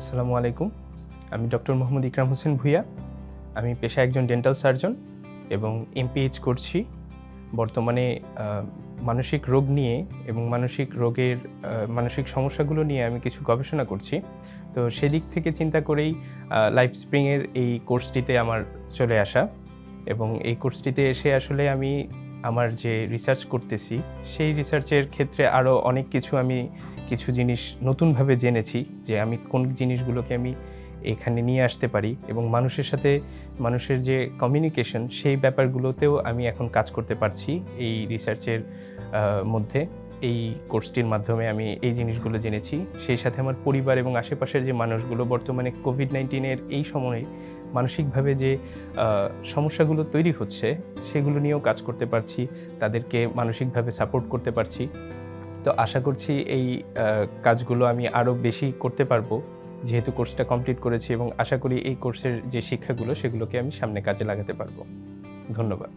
আসসালামু আলাইকুম। আমি ডক্টর মোহাম্মদ ইকরাম হোসেন ভুইয়া। আমি পেশায় একজন ডেন্টাল সার্জন এবং এমপিএইচ করছি। বর্তমানে মানসিক রোগ নিয়ে এবং মানসিক রোগের মানসিক সমস্যাগুলো নিয়ে আমি কিছু গবেষণা করছি। তো সেদিক থেকে চিন্তা করেই লাইফ স্প্রিংয়ের এই কোর্সটিতে আমার চলে আসা এবং এই কোর্সটিতে এসে আসলে আমি আমার যে রিসার্চ করতেছি, সেই রিসার্চের ক্ষেত্রে আরও অনেক কিছু আমি কিছু জিনিস নতুনভাবে জেনেছি যে আমি কোন জিনিসগুলোকে আমি এখানে নিয়ে আসতে পারি এবং মানুষের সাথে মানুষের যে কমিউনিকেশন সেই ব্যাপারগুলোতেও আমি এখন কাজ করতে পারছি এই রিসার্চের মধ্যে। এই কোর্সটির মাধ্যমে আমি এই জিনিসগুলো জেনেছি। সেই সাথে আমার পরিবার এবং আশেপাশের যে মানুষগুলো বর্তমানে কোভিড নাইন্টিনের এই সময়ে মানসিকভাবে যে সমস্যাগুলো তৈরি হচ্ছে, সেগুলো নিয়েও কাজ করতে পারছি, তাদেরকে মানসিকভাবে সাপোর্ট করতে পারছি। তো আশা করছি এই কাজগুলো আমি আরও বেশি করতে পারব, যেহেতু কোর্সটা কমপ্লিট করেছি এবং আশা করি এই কোর্সের যে শিক্ষাগুলো, সেগুলোকে আমি সামনে কাজে লাগাতে পারব। ধন্যবাদ।